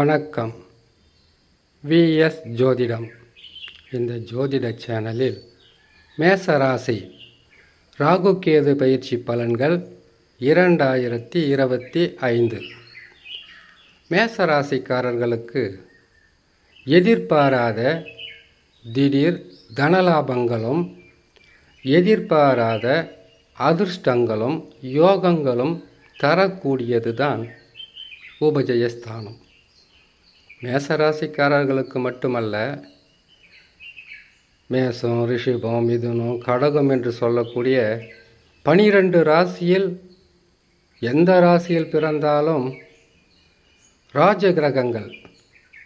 வணக்கம். விஎஸ் ஜோதிடம். இந்த ஜோதிட சேனலில் மேசராசி ராகு கேது பயிற்சி பலன்கள் இரண்டாயிரத்தி இருபத்தி ஐந்து. மேசராசிக்காரர்களுக்கு எதிர்பாராத திடீர் தனலாபங்களும் எதிர்பாராத அதிர்ஷ்டங்களும் யோகங்களும் தரக்கூடியதுதான் உபஜயஸ்தானம். மேசராசிக்காரர்களுக்கு மட்டுமல்ல மேசம் ரிஷிபம் மிதுனம் கடகம் என்று சொல்லக்கூடிய பனிரெண்டு ராசியில் எந்த ராசியில் பிறந்தாலும் ராஜ கிரகங்கள்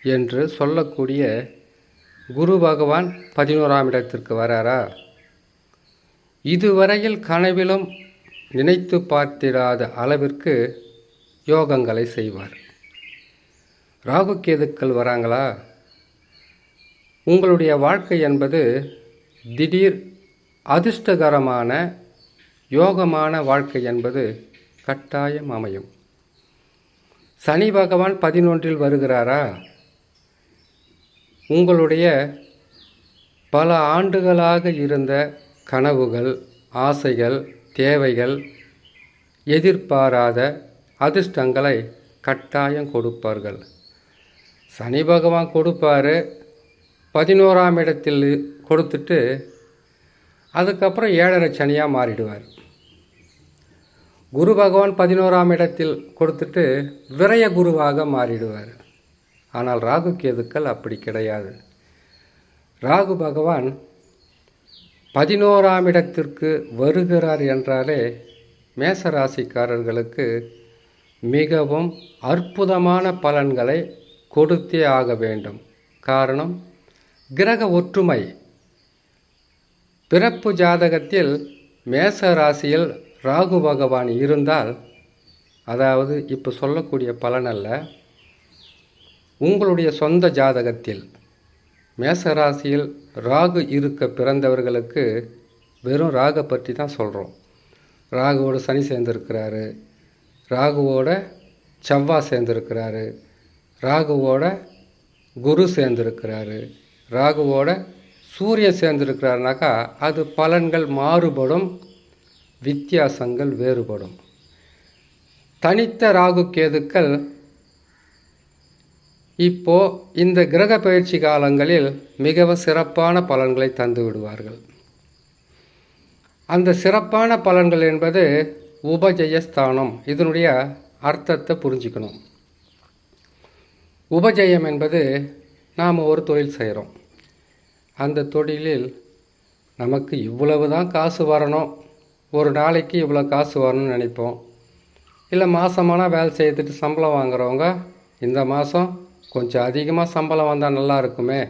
என்று சொல்லக்கூடிய குரு பகவான் பதினோராம் இடத்திற்கு வராரா? இதுவரையில் கனவிலும் நினைத்து பார்த்திராத அளவிற்கு யோகங்களை செய்வார். ராகு கேதுக்கள் வராங்களா? உங்களுடைய வாழ்க்கை என்பது திடீர் அதிர்ஷ்டகரமான யோகமான வாழ்க்கை என்பது கட்டாயம் அமையும். சனி பகவான் பதினொன்றில் வருகிறாரா? உங்களுடைய பல ஆண்டுகளாக இருந்த கனவுகள் ஆசைகள் தேவைகள் எதிர்பாராத அதிர்ஷ்டங்களை கட்டாயம் கொடுப்பார்கள். சனி பகவான் கொடுப்பாரு. பதினோராம் இடத்தில் கொடுத்துட்டு அதுக்கப்புறம் ஏழரை சனியாக மாறிடுவார். குரு பகவான் பதினோராம் இடத்தில் கொடுத்துட்டு விரய குருவாக மாறிடுவார். ஆனால் ராகு கேதுக்கள் அப்படி கிடையாது. ராகு பகவான் பதினோராம் இடத்திற்கு வருகிறார் என்றாலே மேசராசிக்காரர்களுக்கு மிகவும் அற்புதமான பலன்களை கொடுத்தே ஆக வேண்டும். காரணம் கிரக ஒற்றுமை. பிறப்பு ஜாதகத்தில் மேச ராசியில் ராகு பகவான் இருந்தால் அதாவது இப்போ சொல்லக்கூடிய பலனல்ல உங்களுடைய சொந்த ஜாதகத்தில் மேசராசியில் ராகு இருக்க பிறந்தவர்களுக்கு வெறும் ராகை பற்றி தான் சொல்கிறோம் ராகுவோட சனி சேர்ந்துருக்கிறாரு. ராகுவோட செவ்வாய் சேர்ந்துருக்கிறாரு. ராகுவோட குரு சேர்ந்துருக்கிறாரு. ராகுவோட சூரியன் சேர்ந்துருக்கிறாருனாக்கா அது பலன்கள் மாறுபடும் வித்தியாசங்கள் வேறுபடும். தனித்த ராகு கேதுக்கள் இப்போ இந்த கிரக பயிற்சி காலங்களில் மிகவும் சிறப்பான பலன்களை தந்து விடுவார்கள். அந்த சிறப்பான பலன்கள் என்பது உபஜயஸ்தானம் இதனுடைய அர்த்தத்தை புரிஞ்சுக்கணும். உபஜயம் என்பது நாம் ஒரு தொழில் செய்கிறோம் அந்த தொழிலில் நமக்கு இவ்வளவு தான் காசு வரணும். ஒரு நாளைக்கு இவ்வளோ காசு வரணும்னு நினைப்போம். இல்லை மாதமானால் வேலை செய்துட்டு சம்பளம் வாங்குறவங்க இந்த மாதம் கொஞ்சம் அதிகமாக சம்பளம் வந்தால் நல்லா இருக்குமே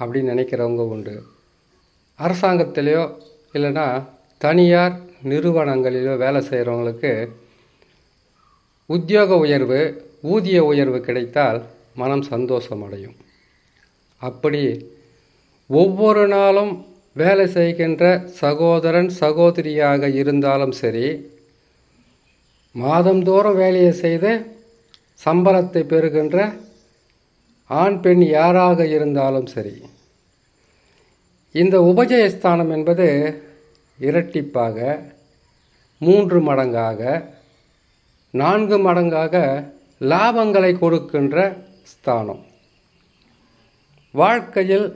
அப்படின்னு நினைக்கிறவங்க உண்டு. அரசாங்கத்திலேயோ இல்லைன்னா தனியார் நிறுவனங்களிலோ வேலை செய்கிறவங்களுக்கு உத்தியோக உயர்வு ஊதிய உயர்வு கிடைத்தால் மனம் சந்தோஷம் அடையும் அப்படி ஒவ்வொரு நாளும் வேலை செய்கின்ற சகோதரன் சகோதரியாக இருந்தாலும் சரி மாதந்தோறும் வேலையை செய்து சம்பளத்தை பெறுகின்ற ஆண் பெண் யாராக இருந்தாலும் சரி இந்த உபஜயஸ்தானம் என்பது இரட்டிப்பாக மூன்று மடங்காக நான்கு மடங்காக லாபங்களை கொடுக்கின்ற ஸ்தானம். வாழ்க்கையில்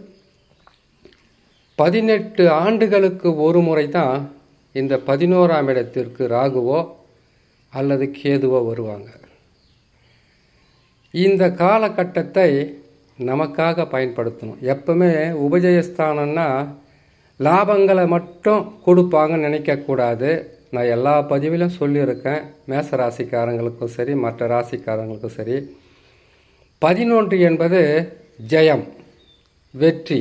பதினெட்டு ஆண்டுகளுக்கு ஒரு முறை தான் இந்த பதினோராம் இடத்திற்கு ராகுவோ அல்லது கேதுவோ வருவாங்க. இந்த காலகட்டத்தை நமக்காக பயன்படுத்தணும். எப்பவுமே உபஜயஸ்தானம்னா லாபங்களை மட்டும் கொடுப்பாங்கன்னு நினைக்கக்கூடாது. நான் எல்லா பதிவிலும் சொல்லியிருக்கேன். மேச ராசிக்காரங்களுக்கும் சரி மற்ற ராசிக்காரங்களுக்கும் சரி. பதினொன்று என்பது ஜெயம் வெற்றி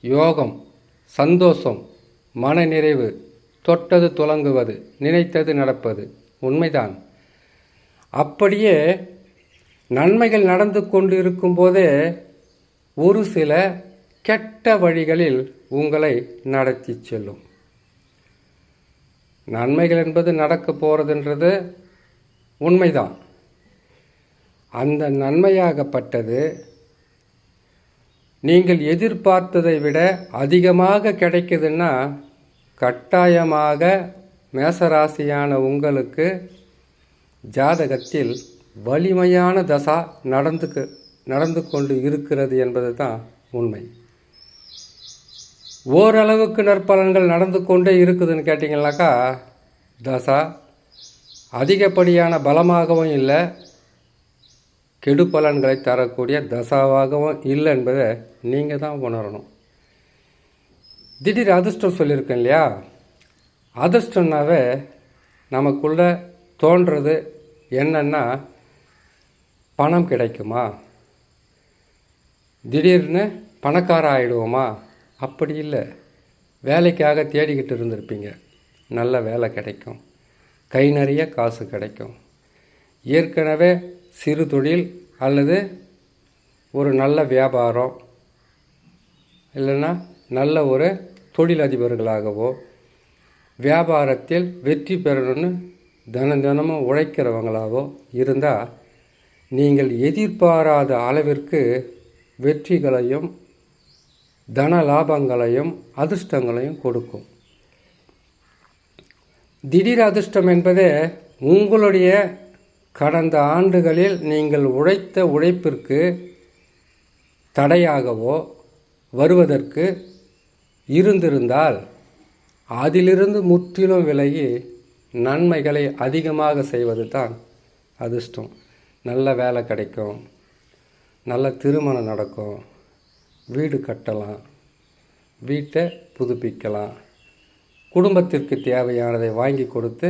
யோகம் சந்தோஷம் மனநிறைவு தொட்டது துலங்குவது நினைத்தது நடப்பது. உண்மைதான். அப்படியே நன்மைகள் நடந்து கொண்டு இருக்கும்போதே ஒரு சில கெட்ட வழிகளில் உங்களை நடத்தி செல்லும். நன்மைகள் என்பது நடக்க போகிறதுன்றது உண்மைதான். அந்த நன்மையாகப்பட்டது நீங்கள் எதிர்பார்த்ததை விட அதிகமாக கிடைக்குதுன்னா கட்டாயமாக மேசராசியான உங்களுக்கு ஜாதகத்தில் வலிமையான தசா நடந்துக்கு நடந்து கொண்டு இருக்கிறது என்பது தான் உண்மை. ஓரளவுக்கு நற்பலன்கள் நடந்து கொண்டே இருக்குதுன்னு கேட்டிங்கனாக்கா தசா அதிகப்படியான பலமாகவும் இல்லை கெடு பலன்களை தரக்கூடிய தசாவாகவும் இல்லை என்பதை நீங்கள் தான் உணரணும். திடீர் அதிர்ஷ்டம் சொல்லியிருக்கேன் இல்லையா? அதிர்ஷ்டம்னாவே நமக்குள்ளே தோன்றது என்னன்னா பணம் கிடைக்குமா? திடீர்னு பணக்கார ஆகிடுவோமா அப்படி இல்லை. வேலைக்காக தேடிக்கிட்டு இருந்திருப்பீங்க. நல்ல வேலை கிடைக்கும். கை நிறைய காசு கிடைக்கும். ஏற்கனவே சிறு தொழில் அல்லது ஒரு நல்ல வியாபாரம் இல்லைன்னா நல்ல ஒரு தொழிலதிபர்களாகவோ வியாபாரத்தில் வெற்றி பெறணும்னு தினம் தினமும் உழைக்கிறவங்களாகவோ இருந்தால் நீங்கள் எதிர்பாராத அளவிற்கு வெற்றிகளையும் தன லாபங்களையும் அதிர்ஷ்டங்களையும் கொடுக்கும். திடீர் அதிர்ஷ்டம் என்பதே உங்களுடைய கடந்த ஆண்டுகளில் நீங்கள் உழைத்த உழைப்பிற்கு தடையாகவோ வருவதற்கு இருந்திருந்தால் அதிலிருந்து முற்றிலும் விலகி நன்மைகளை அதிகமாக செய்வது தான் அதிர்ஷ்டம். நல்ல வேலை கிடைக்கும். நல்ல திருமணம் நடக்கும். வீடு கட்டலாம் வீட்டை புதுப்பிக்கலாம். குடும்பத்திற்கு தேவையானதை வாங்கி கொடுத்து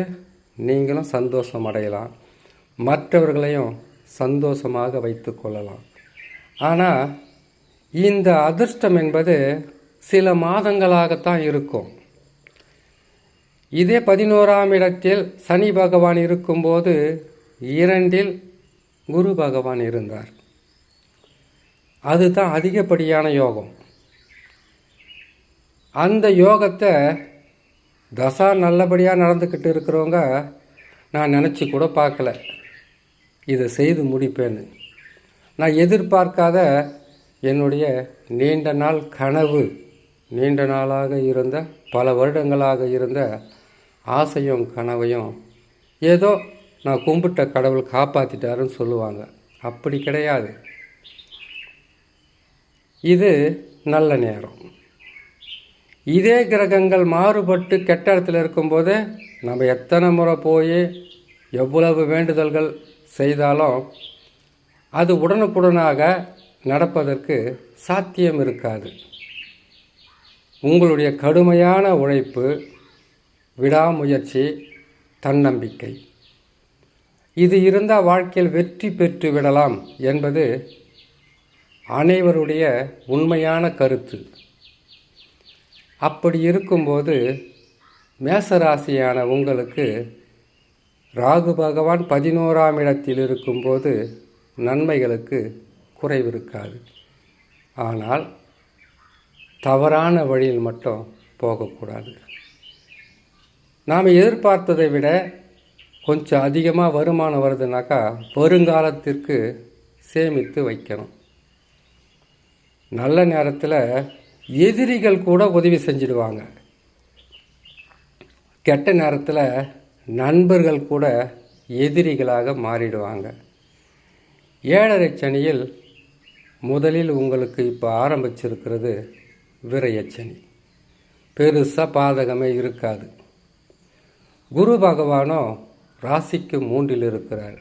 நீங்களும் சந்தோஷம் அடையலாம். மற்றவர்களையும் சந்தோஷமாக வைத்து கொள்ளலாம். ஆனால் இந்த அதிர்ஷ்டம் என்பது சில மாதங்களாகத்தான் இருக்கும். இதே பதினோராம் இடத்தில் சனி பகவான் இருக்கும்போது இரண்டில் குரு பகவான் இருந்தார். அதுதான் அதிகப்படியான யோகம். அந்த யோகத்தை தசா நல்லபடியாக நடந்துக்கிட்டு இருக்கிறவங்க நான் நினச்சி கூட பார்க்கல. இதை செய்து முடிப்பேன்னு. நான் எதிர்பார்க்காத என்னுடைய நீண்ட நாள் கனவு நீண்ட நாளாக இருந்த பல வருடங்களாக இருந்த ஆசையும் கனவையும் ஏதோ நான் கும்பிட்ட கடவுள் காப்பாற்றிட்டாருன்னு சொல்லுவாங்க. அப்படி கிடையாது. இது நல்ல நேரம். இதே கிரகங்கள் மாறுபட்டு கெட்ட இடத்துல இருக்கும்போது நம்ம எத்தனை முறை போய் எவ்வளவு வேண்டுதல்கள் செய்தாலும் அது உடனுக்குடனாக நடப்பதற்கு சாத்தியம் இருக்காது. உங்களுடைய கடுமையான உழைப்பு விடாமுயற்சி தன்னம்பிக்கை. இது இருந்தால் வாழ்க்கையில் வெற்றி பெற்று விடலாம் என்பது அனைவருடைய உண்மையான கருத்து. அப்படி இருக்கும்போது மேசராசியான உங்களுக்கு ராகு பகவான் பதினோராம் இடத்தில் இருக்கும்போது நன்மைகளுக்கு குறைவிருக்காது. ஆனால் தவறான வழியில் மட்டும் போகக்கூடாது. நாம் எதிர்பார்த்ததை விட கொஞ்சம் அதிகமாக வருமானம் வருதுனாக்கா வருங்காலத்திற்கு சேமித்து வைக்கணும். நல்ல நேரத்தில் எதிரிகள் கூட உதவி செஞ்சிடுவாங்க. கெட்ட நேரத்தில் நண்பர்கள் கூட எதிரிகளாக மாறிடுவாங்க. ஏழரை சனியில் முதலில் உங்களுக்கு இப்போ ஆரம்பிச்சிருக்கிறது விரயச்சனி பெருசாக பாதகமே இருக்காது. குரு பகவானோ ராசிக்கு மூன்றில் இருக்கிறார்.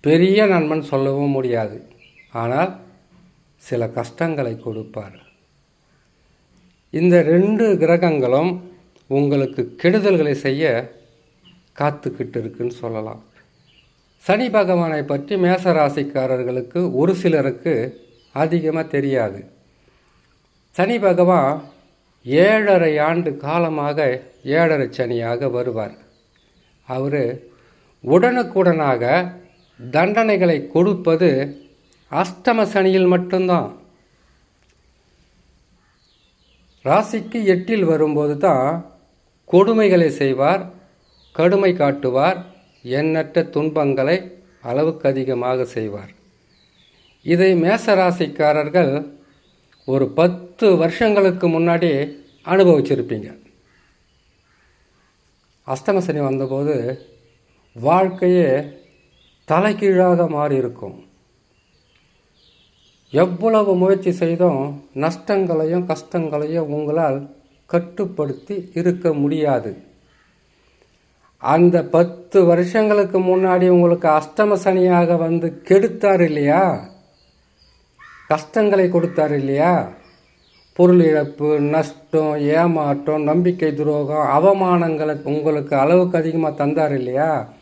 பெரிய நண்பன் சொல்லவும் முடியாது. ஆனால் சில கஷ்டங்களை கொடுப்பார். இந்த ரெண்டு கிரகங்களும் உங்களுக்கு கெடுதல்களை செய்ய காத்துக்கிட்டு இருக்குன்னு சொல்லலாம். சனி பகவானை பற்றி மேச ராசிக்காரர்களுக்கு ஒரு சிலருக்கு அதிகமாக தெரியாது. சனி பகவான் ஏழரை ஆண்டு காலமாக ஏழரை சனியாக வருவார். அவர் உடனுக்குடனாக தண்டனைகளை கொடுப்பது அஷ்டம சனியில் மட்டும்தான். ராசிக்கு எட்டில் வரும்போது தான் கொடுமைகளை செய்வார் கடுமை காட்டுவார் எண்ணற்ற துன்பங்களை அளவுக்கு அதிகமாக செய்வார். இதை மேச ராசிக்காரர்கள் ஒரு பத்து வருஷங்களுக்கு முன்னாடி அனுபவிச்சிருப்பீங்க. அஷ்டம சனி வந்தபோது வாழ்க்கையே தலைகீழாக மாறி இருக்கும் எவ்வளவு முயற்சி செய்தும் நஷ்டங்களையும் கஷ்டங்களையும் உங்களால் கட்டுப்படுத்தி இருக்க முடியாது. அந்த பத்து வருஷங்களுக்கு முன்னாடி உங்களுக்கு அஷ்டம சனியாக வந்து கெடுத்தார் இல்லையா? கஷ்டங்களை கொடுத்தார் இல்லையா? பொருள் இழப்பு நஷ்டம் ஏமாற்றம் நம்பிக்கை துரோகம் அவமானங்களை உங்களுக்கு அளவுக்கு அதிகமாக தந்தார் இல்லையா?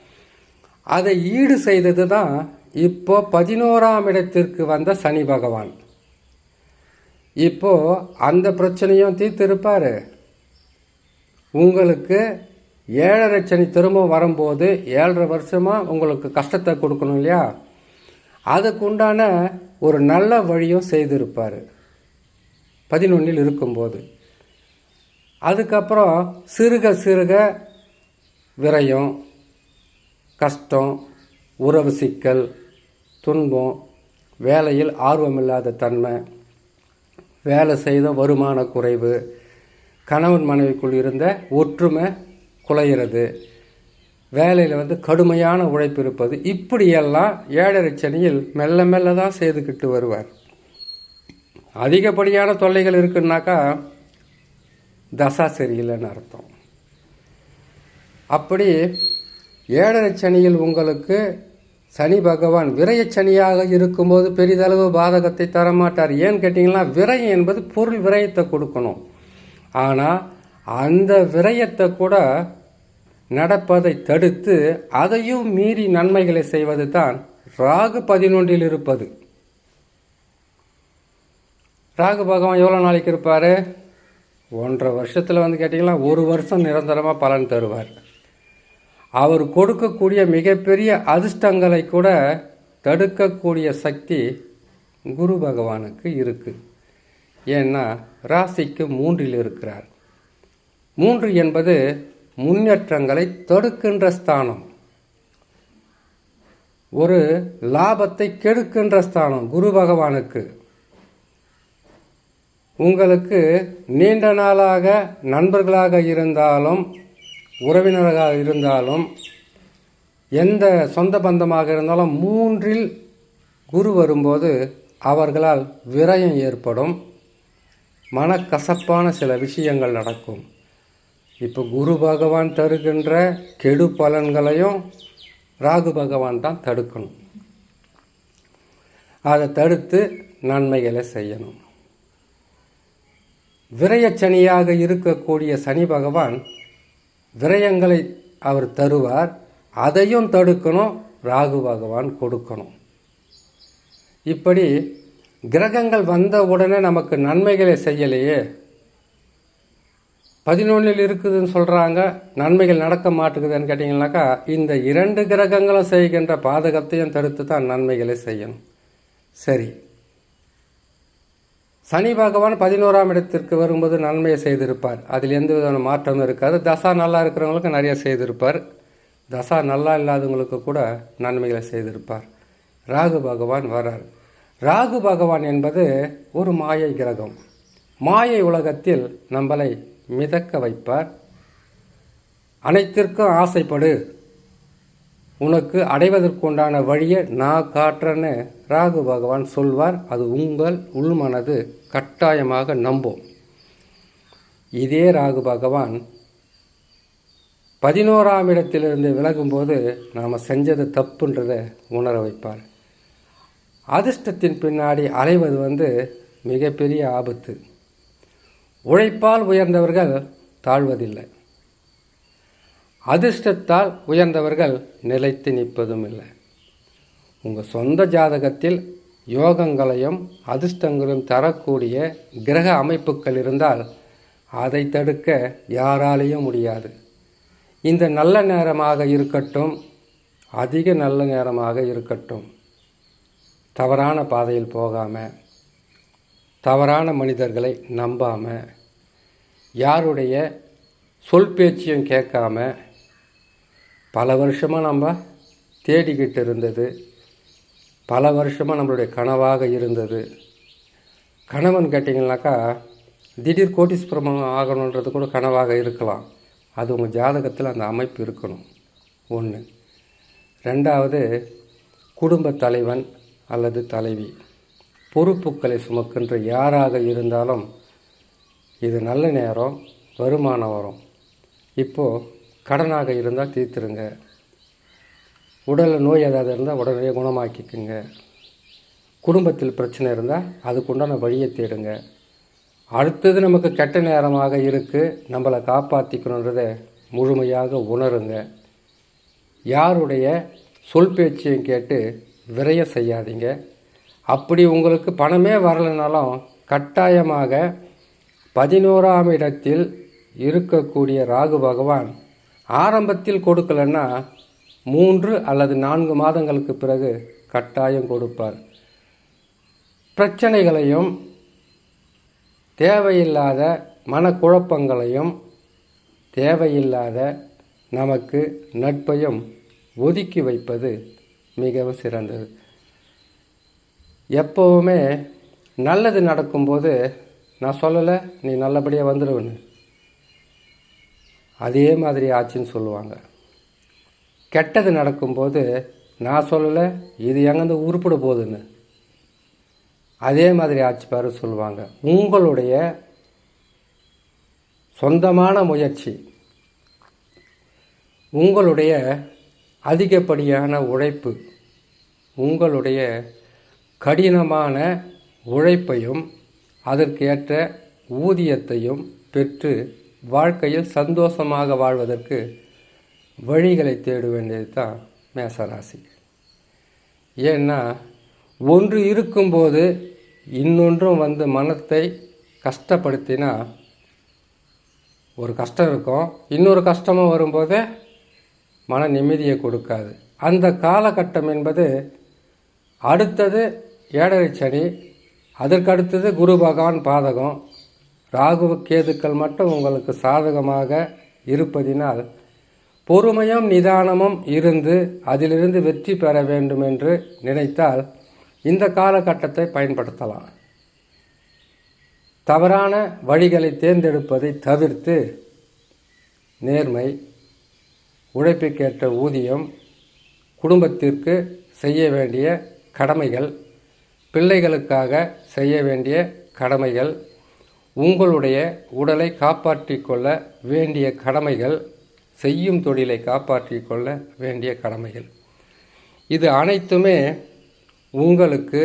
அதை ஈடு செய்தது தான் இப்போ பதினோராம் இடத்திற்கு வந்த சனி பகவான். இப்போ அந்த பிரச்சனையும் தீர்த்திருப்பார். உங்களுக்கு ஏழரை சனி திரும்ப வரும்போது ஏழரை வருஷமாக உங்களுக்கு கஷ்டத்தை கொடுக்கணும் இல்லையா? அதுக்கு உண்டான ஒரு நல்ல வழியும் செய்திருப்பார். பதினொன்றில் இருக்கும்போது. அதுக்கப்புறம் சிறுக சிறுக விரயம் கஷ்டம் உறவு சிக்கல் துன்பம் வேலையில் ஆர்வமில்லாத தன்மை வேலை செய்த வருமான குறைவு கணவன் மனைவிக்குள் இருந்த ஒற்றுமை குலையிறது. வேலையில் வந்து கடுமையான உழைப்பு இருப்பது. இப்படியெல்லாம் ஏழரை சனியில் மெல்ல மெல்ல தான் செய்துக்கிட்டு வருவார். அதிகப்படியான தொல்லைகள் இருக்குன்னாக்கா தசா சரியில்லைன்னு அர்த்தம். அப்படி ஏழரை சனியில் உங்களுக்கு சனி பகவான் விரயச்சனியாக இருக்கும்போது பெரிதளவு பாதகத்தை தரமாட்டார். ஏன்னு கேட்டிங்கன்னா விரயம் என்பது பொருள் விரயத்தை கொடுக்கணும். ஆனால் அந்த விரயத்தை கூட நடப்பதை தடுத்து அதையும் மீறி நன்மைகளை செய்வது தான் ராகு பதினொன்றில் இருப்பது. ராகு பகவான் எவ்வளோ நாளைக்கு இருப்பார்? ஒன்றரை வருஷத்தில் வந்து கேட்டிங்கன்னா ஒரு வருஷம் நிரந்தரமாக பலன் தருவார். அவர் கொடுக்கக்கூடிய மிகப்பெரிய அதிர்ஷ்டங்களை கூட தடுக்கக்கூடிய சக்தி குரு பகவானுக்கு இருக்குது ஏன்னா ராசிக்கு மூன்றில் இருக்கிறார். மூன்று என்பது முன்னேற்றங்களை தடுக்கின்ற ஸ்தானம். ஒரு லாபத்தை கெடுக்கின்ற ஸ்தானம் குரு பகவானுக்கு. உங்களுக்கு நீண்ட நாளாக நண்பர்களாக இருந்தாலும் உறவினர்களாக இருந்தாலும் எந்த சொந்த பந்தமாக இருந்தாலும் மூன்றில் குரு வரும்போது அவர்களால் விரயம் ஏற்படும். மனக்கசப்பான சில விஷயங்கள் நடக்கும். இப்போ குரு பகவான் தருகின்ற கெடு பலன்களையும் ராகு பகவான் தான் தடுக்கணும். அதை தடுத்து நன்மைகளை செய்யணும். விரயச்சனியாக இருக்கக்கூடிய சனி பகவான் விரயங்களை அவர் தருவார் அதையும் தடுக்கணும் ராகு பகவான் கொடுக்கணும். இப்படி கிரகங்கள் வந்த உடனே நமக்கு நன்மைகளை செய்யலையே. பதினொன்றில் இருக்குதுன்னு சொல்கிறாங்க நன்மைகள் நடக்க மாட்டேங்குதுன்னு கேட்டிங்கனாக்கா இந்த இரண்டு கிரகங்களும் செய்கின்ற பாதகத்தையும் தடுத்து தான் நன்மைகளை செய்யணும். சரி சனி பகவான் பதினோராம் இடத்திற்கு வரும்போது நன்மையை செய்திருப்பார். அதில் எந்த விதமான மாற்றமும் இருக்காது. தசா நல்லா இருக்கிறவங்களுக்கு நிறைய செய்திருப்பார். தசா நல்லா இல்லாதவங்களுக்கு கூட நன்மைகளை செய்திருப்பார். ராகு பகவான் வரார். ராகு பகவான் என்பது ஒரு மாயை கிரகம். மாயை உலகத்தில் நம்மளை மிதக்க வைப்பார். அனைத்திற்கும் ஆசைப்படு. உனக்கு அடைவதற்குண்டான வழியை நான் காட்டுறேன்னு ராகு பகவான் சொல்வார். அது உங்கள் உள்மனது கட்டாயமாக நம்பும். இதே ராகு பகவான் பதினோராம் இடத்திலிருந்து விலகும்போது நாம் செஞ்சது தப்புன்றதை உணர வைப்பார். அதிர்ஷ்டத்தின் பின்னாடி அலைவது வந்து மிகப்பெரிய ஆபத்து. உழைப்பால் உயர்ந்தவர்கள் தாழ்வதில்லை. அதிர்ஷ்டத்தால் உயர்ந்தவர்கள் நிலைத்து நிற்பதும் இல்லை. உங்கள் சொந்த ஜாதகத்தில் யோகங்களையும் அதிர்ஷ்டங்களையும் தரக்கூடிய கிரக அமைப்புகள் இருந்தால் அதை தடுக்க யாராலேயும் முடியாது. இந்த நல்ல நேரமாக இருக்கட்டும் அதிக நல்ல நேரமாக இருக்கட்டும். தவறான பாதையில் போகாமல் தவறான மனிதர்களை நம்பாமல் யாருடைய சொல் பேச்சையும் கேட்காம பல வருஷமாக நம்ம தேடிக்கிட்டு இருந்தது. பல வருஷமாக நம்மளுடைய கனவாக இருந்தது. கணவன் கேட்டிங்கனாக்கா திடீர் கோட்டீஸ்வரம் ஆகணுன்றது கூட கனவாக இருக்கலாம். அது உங்கள் ஜாதகத்தில் அந்த அமைப்பு இருக்கணும். ஒன்று ரெண்டாவது குடும்ப தலைவன் அல்லது தலைவி. பொறுப்புக்களை சுமக்கின்ற யாராக இருந்தாலும் இது நல்ல நேரம் வருமானம் வரும். இப்போது கடனாக இருந்தால் தீர்த்துருங்க. உடலில் நோய் ஏதாவது இருந்தால் உடனே குணமாக்கிக்குங்க. குடும்பத்தில் பிரச்சனை இருந்தால் அதுக்குண்டான வழியை தேடுங்க. அடுத்தது நமக்கு கெட்ட நேரமாக இருக்குது நம்மளை காப்பாற்றிக்கணுன்றதை முழுமையாக உணருங்க. யாருடைய சொல் பேச்சையும் கேட்டு விரைய செய்யாதீங்க. அப்படி உங்களுக்கு பணமே வரலைனாலும் கட்டாயமாக பதினோராம் இடத்தில் இருக்கக்கூடிய ராகு பகவான் ஆரம்பத்தில் கொடுக்கலன்னா மூன்று அல்லது நான்கு மாதங்களுக்கு பிறகு கட்டாயம் கொடுப்பார். பிரச்சனைகளையும் தேவையில்லாத மனக்குழப்பங்களையும் தேவையில்லாத நமக்கு நட்பையும் ஒதுக்கி வைப்பது மிகவும் சிறந்தது. எப்போவுமே நல்லது நடக்கும்போது நான் சொல்லலை நீ நல்லபடியாக வந்துடுவேன்னு அதே மாதிரி ஆச்சுன்னு சொல்லுவாங்க. கெட்டது நடக்கும்போது நான் சொல்லலை இது எங்கேருந்து உருப்பிட போகுதுன்னு. அதே மாதிரி ஆட்சி பேர் சொல்லுவாங்க. உங்களுடைய சொந்தமான முயற்சி. உங்களுடைய அதிகப்படியான உழைப்பு. உங்களுடைய கடினமான உழைப்பையும் அதற்கேற்ற ஊதியத்தையும் பெற்று வாழ்க்கையில் சந்தோஷமாக வாழ்வதற்கு வழிகளை தேட வேண்டியது தான் மேசராசி. ஏன்னா ஒன்று இருக்கும்போது இன்னொன்றும் வந்து மனத்தை கஷ்டப்படுத்தினா ஒரு கஷ்டம் இருக்கும். இன்னொரு கஷ்டமும் வரும்போது மன நிம்மதியை கொடுக்காது. அந்த காலகட்டம் என்பது அடுத்தது ஏழரை சனி அதற்கு அடுத்தது குரு பகவான் பாதகம். ராகுவ கேதுக்கள் மட்டும் உங்களுக்கு சாதகமாக இருப்பதினால் பொறுமையும் நிதானமும் இருந்து அதிலிருந்து வெற்றி பெற வேண்டும் என்று நினைத்தால் இந்த காலகட்டத்தை பயன்படுத்தலாம். தவறான வழிகளை தேர்ந்தெடுப்பதை தவிர்த்து நேர்மை உழைப்புக்கேற்ற ஊதியம் குடும்பத்திற்கு செய்ய வேண்டிய கடமைகள் பிள்ளைகளுக்காக செய்ய வேண்டிய கடமைகள் உங்களுடைய உடலை காப்பாற்றிக் கொள்ள வேண்டிய கடமைகள் செய்யும் தொழிலை காப்பாற்றிக் கொள்ள வேண்டிய கடமைகள். இது அனைத்துமே உங்களுக்கு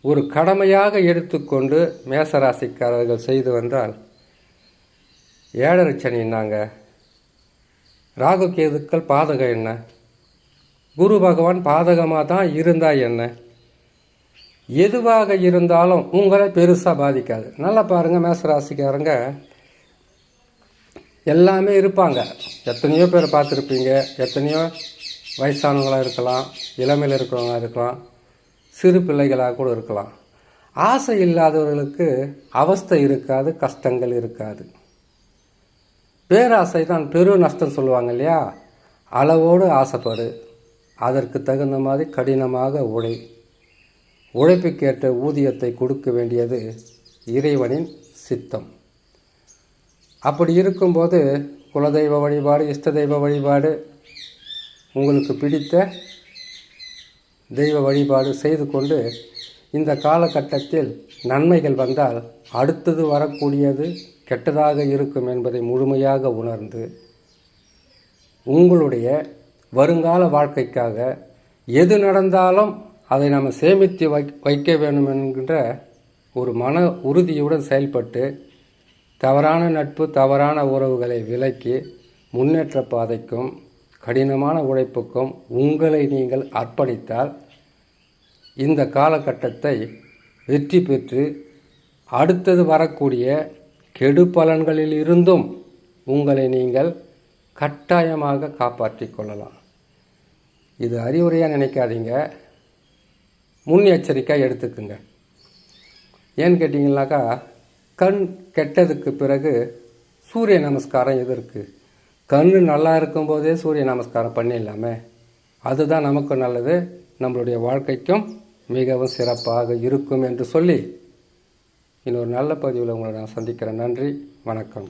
ஒரு கடமையாக எடுத்துக்கொண்டு மேசராசிக்காரர்கள் செய்து வந்தால் ஏழரை சனின்னாங்க ராகு கேதுக்கள் பாதகம் என்ன? குரு பகவான் பாதகமாக தான் இருந்தால் என்ன? எதுவாக இருந்தாலும் உங்களை பெருசாக பாதிக்காது. நல்லா பாருங்கள் மேசராசிக்காரங்க எல்லாமே இருப்பாங்க. எத்தனையோ பேர் பார்த்துருப்பீங்க. எத்தனையோ வயசானவங்களாக இருக்கலாம் இளமையில் இருக்கிறவங்க இருக்கலாம் சிறு பிள்ளைகளாக கூட இருக்கலாம். ஆசை இல்லாதவர்களுக்கு அவஸ்தை இருக்காது கஷ்டங்கள் இருக்காது. பேராசை தான் பெரு நஷ்டம் சொல்லுவாங்க இல்லையா? அளவோடு ஆசைப்படு. அதற்கு தகுந்த மாதிரி கடினமாக உழை உழைப்புக்கேற்ற ஊதியத்தை கொடுக்க வேண்டியது இறைவனின் சித்தம். அப்படி இருக்கும்போது குலதெய்வ வழிபாடு இஷ்ட தெய்வ வழிபாடு உங்களுக்கு பிடித்த தெய்வ வழிபாடு செய்து கொண்டு இந்த காலகட்டத்தில் நன்மைகள் வந்தால் அடுத்தது வரக்கூடியது கெட்டதாக இருக்கும் என்பதை முழுமையாக உணர்ந்து உங்களுடைய வருங்கால வாழ்க்கைக்காக எது நடந்தாலும் அதை நம்ம சேமித்து வை வைக்க வேண்டும் என்கின்ற ஒரு மன உறுதியுடன் செயல்பட்டு தவறான நட்பு தவறான உறவுகளை விலக்கி முன்னேற்ற பாதைக்கும் கடினமான உழைப்புக்கும் உங்களை நீங்கள் அர்ப்பணித்தால் இந்த காலகட்டத்தை வெற்றி பெற்று அடுத்தது வரக்கூடிய கெடு பலன்களில் இருந்தும் உங்களை நீங்கள் கட்டாயமாக காப்பாற்றிக் கொள்ளலாம். இது அறிவுரையாக நினைக்காதீங்க. முன் எச்சரிக்கை எடுத்துக்குங்க. ஏன்னு கேட்டிங்கனாக்கா கண் கெட்டதுக்கு பிறகு சூரிய நமஸ்காரம் எது இருக்குது கண் நல்லா இருக்கும்போதே சூரிய நமஸ்காரம் பண்ணிடலாமே. அதுதான் நமக்கு நல்லது. நம்மளுடைய வாழ்க்கைக்கும் மிகவும் சிறப்பாக இருக்கும் என்று சொல்லி இன்னொரு நல்ல பதிவில் உங்களை நான் சந்திக்கிறேன். நன்றி. வணக்கம்.